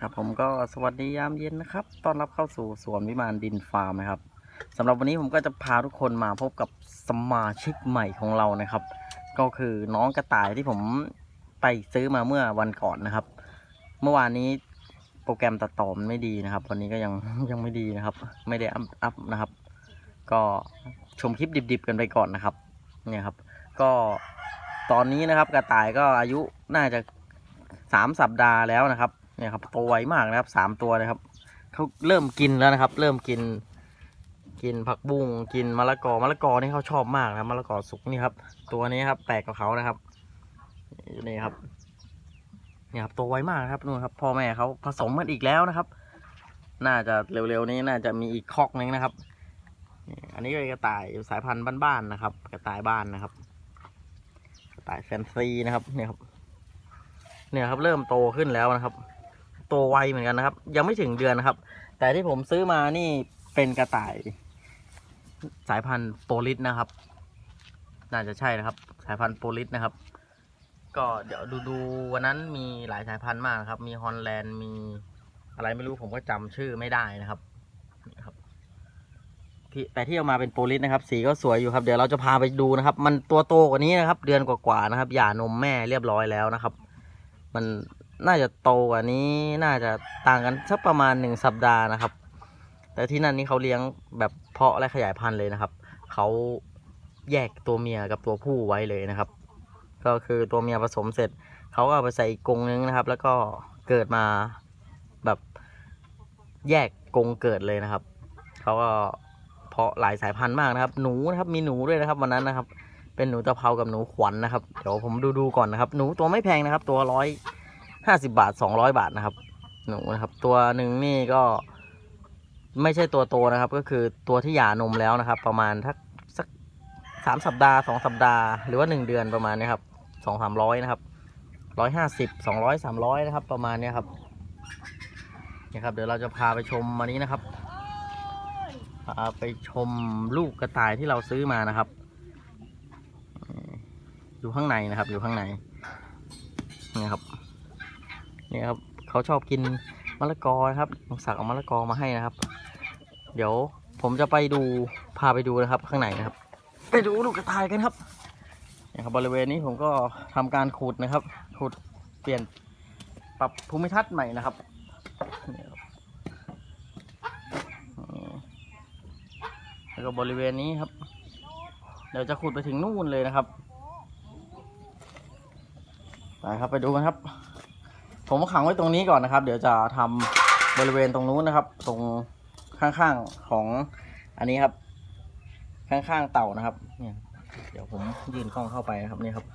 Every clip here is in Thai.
ครับผมก็สวัสดียามเย็นนะครับต้อนรับเข้าสู่สวนวิมานดินฟาร์มนะครับสำหรับวันนี้ผมก็จะพาทุกคนมาพบกับสมาชิกใหม่ของเรานะครับ ก็คือน้องกระต่ายที่ผมไปซื้อมาเมื่อวันก่อนนะครับ เมื่อวานนี้โปรแกรมตัดต่อมันไม่ดีนะครับ วันนี้ก็ยังยังไม่ดีนะครับ ไม่ได้อัพอัพนะครับ ก็ชมคลิปดิบๆกันไปก่อนนะครับเนี่ยครับ ก็ตอนนี้นะครับกระต่ายก็อายุน่าจะสามสัปดาห์แล้วนะครับ เนี่ยครับโตไวมากนะครับสามตัวนะครับเขาเริ่มกินแล้วนะครับ เริ่มกิน กินผักบุ้งกินมะละกอมะละกอนี่เขาชอบมากนะครับมะละกอสุกนี่ครับ ตัวนี้ครับแปลกกว่าเขานะครับนี่ครับเนี่ยครับโตไวมากนะครับนู่นครับพ่อแม่เขาผสมกันอีกแล้วนะครับ น่าจะเร็วๆนี้น่าจะมีอีกคอกนึงนะครับนี่อันนี้ก็เป็นกระต่ายสายพันธุ์บ้านๆนะครับ กระต่ายบ้านนะครับ กระต่ายแฟนซีนะครับ เนี่ยครับ เนี่ยครับเริ่มโตขึ้นแล้วนะครับ โตไวเหมือนกันนะครับ ยังไม่ถึงเดือนนะครับ แต่ที่ผมซื้อมานี่เป็นกระต่ายสายพันธุ์โปลิสนะครับ น่าจะใช่นะครับ สายพันธุ์โปลิสนะครับ ก็เดี๋ยวดูดูวันนั้นมีหลายสายพันธุ์มากครับ มีฮอลแลนด์มีอะไรไม่รู้ผมก็จำชื่อไม่ได้นะครับครับที่แต่ที่เอามาเป็นโปลิสนะครับ สีก็สวยอยู่ครับ เดี๋ยวเราจะพาไปดูนะครับ มันตัวโตกว่านี้นะครับ เดือนกว่าๆนะครับ หย่านมแม่เรียบร้อยแล้วนะครับ มัน น่าจะโตกว่านี้น่าจะต่างกันสักประมาณหนึ่งสัปดาห์นะครับ แต่ที่นั่นนี่เขาเลี้ยงแบบเพาะและขยายพันธุ์เลยนะครับเขาแยกตัวเมียกับตัวผู้ไว้เลยนะครับ ก็คือตัวเมียผสมเสร็จเขาก็เอาไปใส่กกรงนึงนะครับ แล้วก็เกิดมาแบบแยกกรงเกิดเลยนะครับเขาก็เพาะหลายสายพันธุ์มากนะครับ หนูนะครับมีหนูด้วยนะครับวันนั้นนะครับ เป็นหนูตะเภากับหนูขวัญนนะครับเดี๋ยวผมดูดูก่อนนะครับ หนูตัวไม่แพงนะครับ ตัวร้อย ห้าสิบาทสองร้อยบาทนะครับหนูนะครับ ตัวหนึ่งนี่ก็ ไม่ใช่ตัวโตนะครับ ก็คือตัวที่หย่านมแล้วนะครับ ประมาณทักสักสามสัปดาห์สองสัปดาห์หรือว่าหนึ่งเดือนประมาณนี้ครับสองสามร้อยนะครับร้อยห้าสิบสองร้อยสามร้อยนะครับ ประมาณนี้ครับนี่ครับ เดี๋ยวเราจะพาไปชมอันนี้นะครับพาไปชมลูกกระต่ายที่เราซื้อมานะครับ อยู่ข้างในนะครับ อยู่ข้างในนี่ครับ นี่ครับเขาชอบกินมะละกอนะครับผมสั่งเอามะละกอมาให้นะครับ เดี๋ยวผมจะไปดูพาไปดูนะครับ ข้างในนะครับ ไปดูลูกกระต่ายกันครับนี่ครับบริเวณนี้ผมก็ทำการขุดนะครับขุดเปลี่ยนปรับภูมิทัศน์ใหม่นะครับนี่ครับอืมแล้วก็บริเวณนี้ครับ เดี๋ยวจะขุดไปถึงนู่นเลยนะครับ ไปครับไปดูกันครับ ผมขังไว้ตรงนี้ก่อนนะครับ เดี๋ยวจะทำบริเวณตรงนู้นนะครับ ตรงข้างๆของอันนี้ครับ ข้างๆเต่านะครับ เนี่ย เดี๋ยวผมยื่นกล้องเข้าไปนะครับนี่ครับ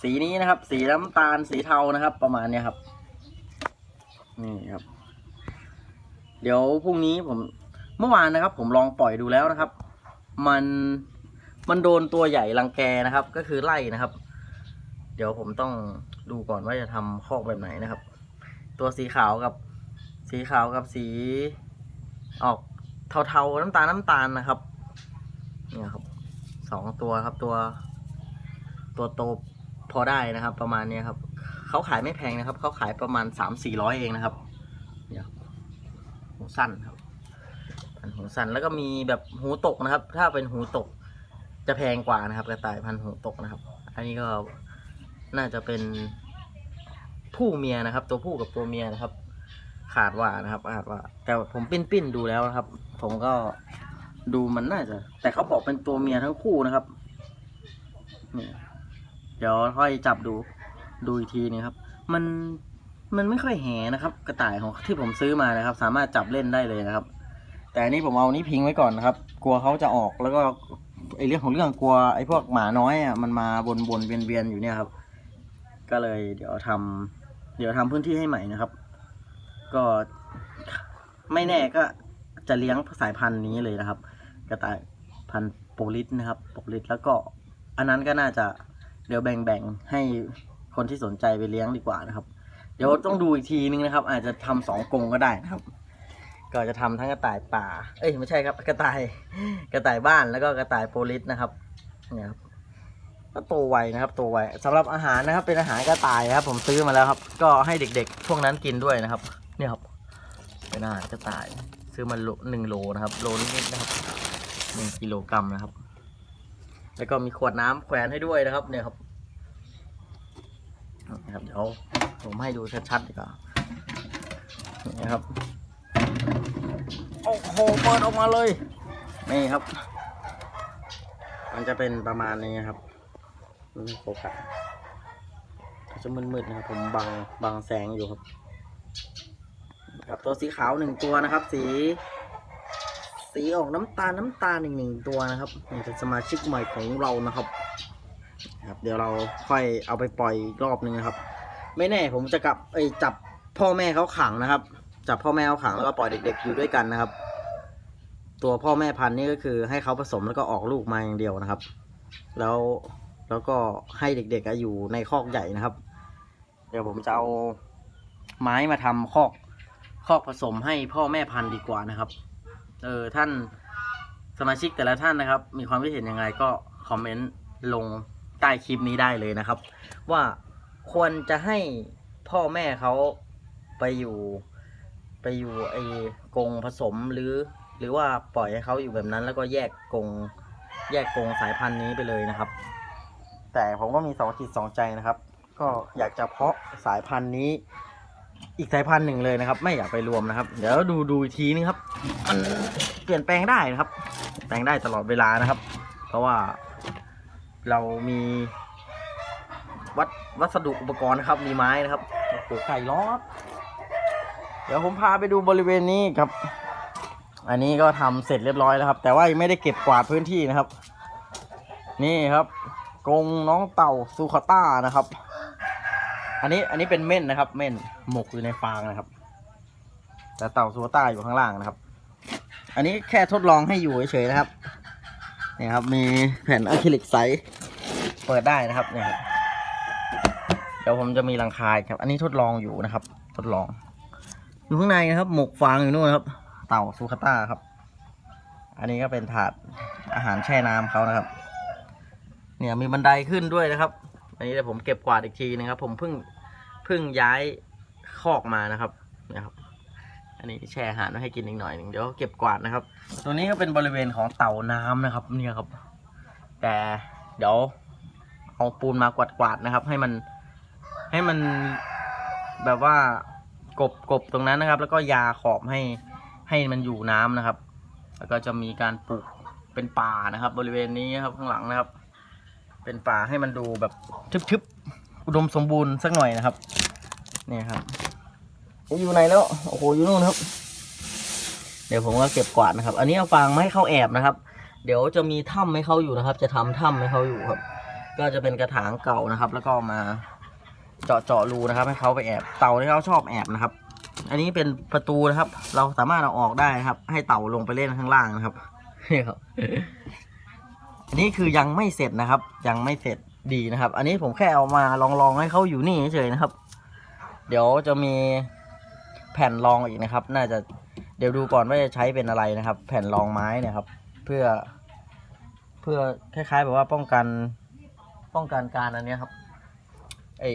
สีนี้นะครับ สีน้ำตาลสีเทานะครับ ประมาณเนี้ยครับ นี่ครับ เดี๋ยวพรุ่งนี้ผมเมื่อวานนะครับ ผมลองปล่อยดูแล้วนะครับ มันมันโดนตัวใหญ่รังแกนะครับ ก็คือไล่นะครับ ดี๋ยวผมต้องดูก่อนว่าจะทำคอกแบบไหนนะครับ ตัวสีขาวกับสีขาวกับสีออกเทาๆน้ำตาลน้ำตาลนะครับเนี่ยครับสองตัวครับตัว ตัวโตพอได้นะครับ ประมาณนี้ครับเขาขายไม่แพงนะครับเขาขายประมาณสามสี่ร้อยเองนะครับเนี่ยหูสั้นครับพันหูสั้นแล้วก็มีแบบหูตกนะครับ ถ้าเป็นหูตกจะแพงกว่านะครับ กระต่ายพันหูตกนะครับ อันนี้ก็ น่าจะเป็นผู้เมียนะครับ ตัวผู้กับตัวเมียนะครับ ขาดว่านะครับขาดว่า แต่ผมปิ้นปิ้นดูแล้วนะครับ ผมก็ดูมันน่าจะ แต่เขาบอกเป็นตัวเมียทั้งคู่นะครับเดี๋ยวค่อยจับดูดูอีกทีนึงครับ มันมันไม่ค่อยแหนะครับ กระต่ายของที่ผมซื้อมานะครับ สามารถจับเล่นได้เลยนะครับ แต่อันนี้ผมเอานี้พิงไว้ก่อนนะครับ กลัวเขาจะออกแล้วก็ไอเรื่องของเรื่องกลัวไอพวกหมาน้อยอะมันมาบนบนเวียนเวียนอยู่เนี่ยครับ ก็เลยเดี๋ยวทำเดี๋ยวทำพื้นที่ให้ใหม่นะครับ ก็ไม่แน่ก็จะเลี้ยงสายพันธุ์นี้เลยนะครับ กระต่ายพันธุ์โปลิสนะครับโปลิสแล้วก็อันนั้นก็น่าจะเดี๋ยวแบ่งๆให้คนที่สนใจไปเลี้ยงดีกว่านะครับ เดี๋ยวต้องดูอีกทีนึงนะครับ อาจจะทำสองกรงก็ได้นะครับ ก็จะทำทั้งกระต่ายป่า เอ้ยไม่ใช่ครับ กระต่าย กระต่ายบ้านแล้วก็กระต่ายโปลิสนะครับเนี่ยครับ ก็โตไวนะครับโตไวสำหรับอาหารนะครับเป็นอาหารกระต่ายครับ ผมซื้อมาแล้วครับ ก็ให้เด็กๆ พวกนั้นกินด้วยนะครับ เนี่ยครับเป็นอาหารกระต่าย ซื้อมาโลหนึ่งโลนะครับโลนิดๆนะครับหนึ่งกิโลกรัมนะครับ แล้วก็มีขวดน้ำแขวนให้ด้วยนะครับ เนี่ยครับนะครับเดี๋ยวผมให้ดูชัดๆดีกว่านี่ครับโอ้โหเปิดออกมาเลยนี่ครับ มันจะเป็นประมาณนี้ครับ มันไม่โฟกัสก็จะมืดๆนะครับ ผมบังบังแสงอยู่ครับครับตัวสีขาวหนึ่งตัวนะครับ สี สีออกน้ำตาลน้ำตาลหนึ่งหนึ่งตัวนะครับนี่เป็นสมาชิกใหม่ของเรานะครับ ครับ เดี๋ยวเราค่อยเอาไปปล่อยอีกรอบหนึ่งนะครับ ไม่แน่ผมจะกลับไอจับพ่อแม่เขาขังนะครับ จับพ่อแม่เขาขังแล้วก็ปล่อยเด็ก ๆ อยู่ด้วยกันนะครับ ตัวพ่อแม่พันธุ์นี่ก็คือให้เขาผสมแล้วก็ออกลูกมาอย่างเดียวนะครับ แล้ว แล้วก็ให้เด็กๆอยู่ในคอกใหญ่นะครับ เดี๋ยวผมจะเอาไม้มาทำคอกคอกผสมให้พ่อแม่พันธุ์ดีกว่านะครับ เออท่านสมาชิกแต่ละท่านนะครับ มีความคิดเห็นยังไงก็คอมเมนต์ลงใต้คลิปนี้ได้เลยนะครับ ว่าควรจะให้พ่อแม่เขาไปอยู่ไปอยู่ไอ้กงผสมหรือ หรือว่าปล่อยให้เขาอยู่แบบนั้นแล้วก็แยกกงแยกกงสายพันธุ์นี้ไปเลยนะครับ แต่ผมก็มีสองจิตสองใจนะครับ ก็อยากจะเพาะสายพันธุ์นี้ อีกสายพันธุ์หนึ่งเลยนะครับ ไม่อยากไปรวมนะครับ เดี๋ยวดูดูอีกทีนึงครับมันเปลี่ยนแปลงได้นะครับ แปลงได้ตลอดเวลานะครับ เพราะว่าเรามีวัดวัสดุอุปกรณ์นะครับ มีไม้นะครับโอ้โหไก่ล้อดเดี๋ยวผมพาไปดูบริเวณนี้ครับ อันนี้ก็ทำเสร็จเรียบร้อยแล้วครับ แต่ว่ายังไม่ได้เก็บกวาดพื้นที่นะครับ นี่ครับ กรงน้องเต่าซูคาต้านะครับ อันนี้อันนี้เป็นเม่นนะครับ เม่นหมกอยู่ในฟางนะครับ แต่เต่าซูคาต้าอยู่ข้างล่างนะครับ อันนี้แค่ทดลองให้อยู่เฉยๆนะครับเนี่ยครับ มีแผ่นอะคริลิกใสเปิดได้นะครับเนี่ยครับเดี๋ยวผมจะมีรังคายครับ อันนี้ทดลองอยู่นะครับ ทดลอง อยู่ข้างในนะครับ หมกฟางอยู่นู่นครับ เต่าซูคาต้าครับ อันนี้ก็เป็นถาดอาหารแช่น้ำเขานะครับ เนี่ยมีบันไดขึ้นด้วยนะครับอันนี้เดี๋ยวผมเก็บกวาดอีกทีนะครับ ผมเพิ่งเพิ่งย้ายคอกมานะครับเนี่ยครับ อันนี้แช่อาหารไว้ให้กินอีกหน่อยหนึ่งเดี๋ยวเก็บกวาดนะครับตัวนี้ก็เป็นบริเวณของเต่าน้ำนะครับ เนี่ยครับ แต่เดี๋ยวเอาปูนมากวาดกวาดนะครับ ให้มันให้มันแบบว่ากบกบตรงนั้นนะครับ แล้วก็ยาขอบให้ให้มันอยู่น้ำนะครับ แล้วก็จะมีการปลูกเป็นป่านะครับ บริเวณนี้ครับข้างหลังนะครับ เป็นป่าให้มันดูแบบทึบๆอุดมสมบูรณ์สักหน่อยนะครับเนี่ยครับอยู่ไหนแล้วโอ้โหอยู่นู่นครับ เดี๋ยวผมก็เก็บกวาดนะครับ อันนี้เอาฟางมาให้เขาแอบนะครับ เดี๋ยวจะมีถ้ำให้เขาอยู่นะครับ จะทำถ้ำให้เขาอยู่ครับ ก็จะเป็นกระถางเก่านะครับ แล้วก็มาเจาะเจาะรูนะครับ ให้เขาไปแอบเต่าที่เขาชอบแอบนะครับ อันนี้เป็นประตูนะครับ เราสามารถเอาออกได้นะครับ ให้เต่าลงไปเล่นข้างล่างนะครับนี่ครับ อันนี้คือยังไม่เสร็จนะครับ ยังไม่เสร็จดีนะครับ อันนี้ผมแค่เอามาลองลองๆให้เขาอยู่นี่เฉยนะครับ เดี๋ยวจะมีแผ่นรองอีกนะครับ น่าจะเดี๋ยวดูก่อนว่าจะใช้เป็นอะไรนะครับ แผ่นรองไม้เนะครับ เพื่อ เพื่อคล้ายๆแบบว่าป้องกันป้องกันการอันนี้ครับไอ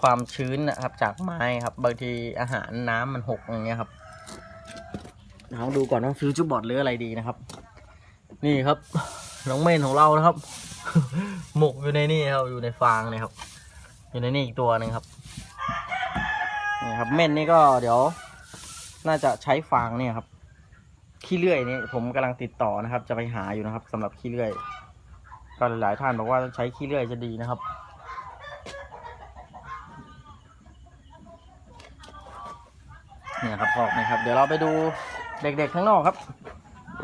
ความชื้นนะครับ จากไม้ครับ บางทีอาหารน้ำมันหกอย่างเงี้ยครับเราดูก่อนว่าฟิวจูบอร์ดหรืออะไรดีนะครับ นี่ครับ น้องเมนของเรานะครับ หมกอยู่ในนี่ครับอยู่ในฟางนะครับ อยู่ในนี่อีกตัวหนึ่งครับนี่ครับเม่นนี่ก็เดี๋ยว น่าจะใช้ฟางเนี่ยครับขี้เลื่อยนี่ผมกำลังติดต่อนะครับ จะไปหาอยู่นะครับสำหรับขี้เลื่อย ก็หลายๆท่านบอกว่าใช้ขี้เลื่อยจะดีนะครับเนี่ยครับพอกนะครับ เดี๋ยวเราไปดูเด็กๆข้างนอกครับ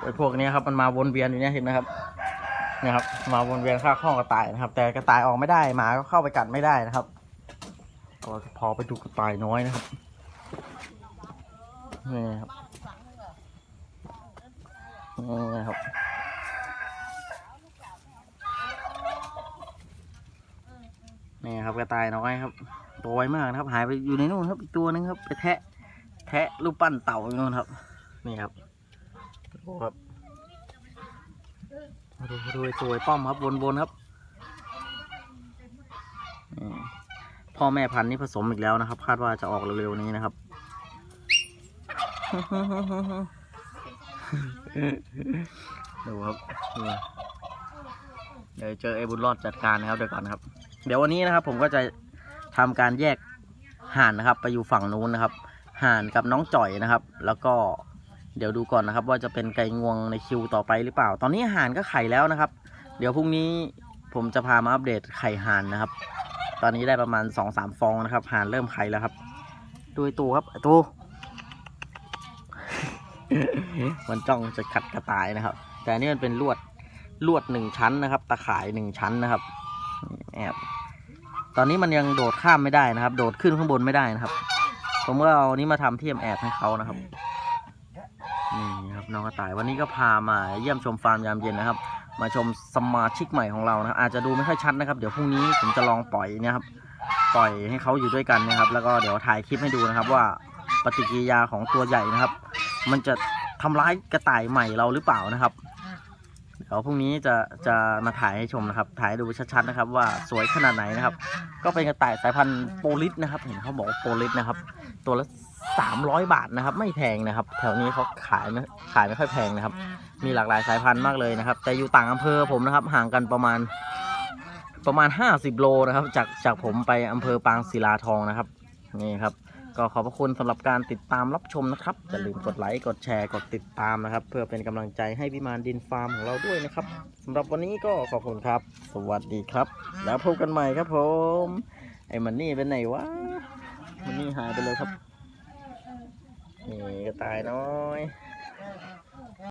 ไอ้พวกนี้ครับมันมาวนเวียนอยู่เนี่ยเห็นไหมครับ นี่ยครับ มาวนเวียนข้างห้องกระต่ายนะครับ แต่กระต่ายออกไม่ได้หมาก็เข้าไปกัดไม่ได้นะครับเราจะพอไปดูกระต่ายน้อยนะครับนี่ครับนี่ครับนี่ครับกระต่ายน้อยครับตัวไวมากนะครับ หายไปอยู่ในนู่นครับอีกตัวนึงครับ ไปแทะ แทะรูปปั้นเต่าอยู่นู่นครับ นี่ครับโอ้ครับ ดูดูสวยป้อมครับวนๆครับพ่อแม่พันธุ์นี่ผสมอีกแล้วนะครับ คาดว่าจะออกเร็วๆนี้นะครับดูครับเดี๋ยวเจอไอ้บุญรอดจัดการนะครับเดี๋ยวก่อนครับ เดี๋ยววันนี้นะครับ ผมก็จะทำการแยกห่านนะครับ ไปอยู่ฝั่งนู้นนะครับ ห่านกับน้องจ่อยนะครับ แล้วก็ เดี๋ยวดูก่อนนะครับ ว่าจะเป็นไก่งวงในคิวต่อไปหรือเปล่า ตอนนี้ห่านก็ไข่แล้วนะครับ เดี๋ยวพรุ่งนี้ผมจะพามาอัปเดตไข่ห่านนะครับ ตอนนี้ได้ประมาณสองสามฟองนะครับห่านเริ่มไข่แล้วครับดูไอ้ตูครับไอ้ตูมันจ้องจะขัดกระต่ายนะครับ แต่นี่มันเป็นลวดลวดหนึ่งชั้นนะครับ ตะข่ายหนึ่งชั้นนะครับแอบตอนนี้มันยังโดดข้ามไม่ได้นะครับ โดดขึ้นข้างบนไม่ได้นะครับ ผมก็เอานี้มาทำที่แอบให้เขานะครับ นี่ครับน้องกระต่ายวันนี้ก็พามาเยี่ยมชมฟาร์มยามเย็นนะครับ มาชมสมาชิกใหม่ของเรานะครับอาจจะดูไม่ค่อยชัดนะครับ เดี๋ยวพรุ่งนี้ผมจะลองปล่อยนี่ยครับปล่อยให้เขาอยู่ด้วยกันนะครับ แล้วก็เดี๋ยวถ่ายคลิปให้ดูนะครับ ว่าปฏิกิริยาของตัวใหญ่นะครับ มันจะทำร้ายกระต่ายใหม่เราหรือเปล่านะครับเดี๋ยวพรุ่งนี้จะจะมาถ่ายให้ชมนะครับ ถ่ายดูชัดๆนะครับ ว่าสวยขนาดไหนนะครับ ก็เป็นกระต่ายสายพันธุ์โปลิสนะครับ เห็นเขาบอกโปลิสนะครับ ตัวละ สามร้อยบาทนะครับ ไม่แพงนะครับ แถวนี้เขาขายไม่ขายไม่ค่อยแพงนะครับ มีหลากหลายสายพันธุ์มากเลยนะครับ แต่อยู่ต่างอำเภอผมนะครับ ห่างกันประมาณประมาณ 50 โลนะครับ จากจากผมไปอำเภอปางศิลาทองนะครับนี่ครับ ก็ขอบพระคุณสำหรับการติดตามรับชมนะครับอย่าลืมกดไลค์กดแชร์กดติดตามนะครับ เพื่อเป็นกำลังใจให้พิมานดินฟาร์มของเราด้วยนะครับสำหรับวันนี้ก็ขอบคุณครับ สวัสดีครับ แล้วพบกันใหม่ครับผม ไอ้มันนี่เป็นไหนวะมันนี่หายไปเลยครับ นี่กระต่ายน้อย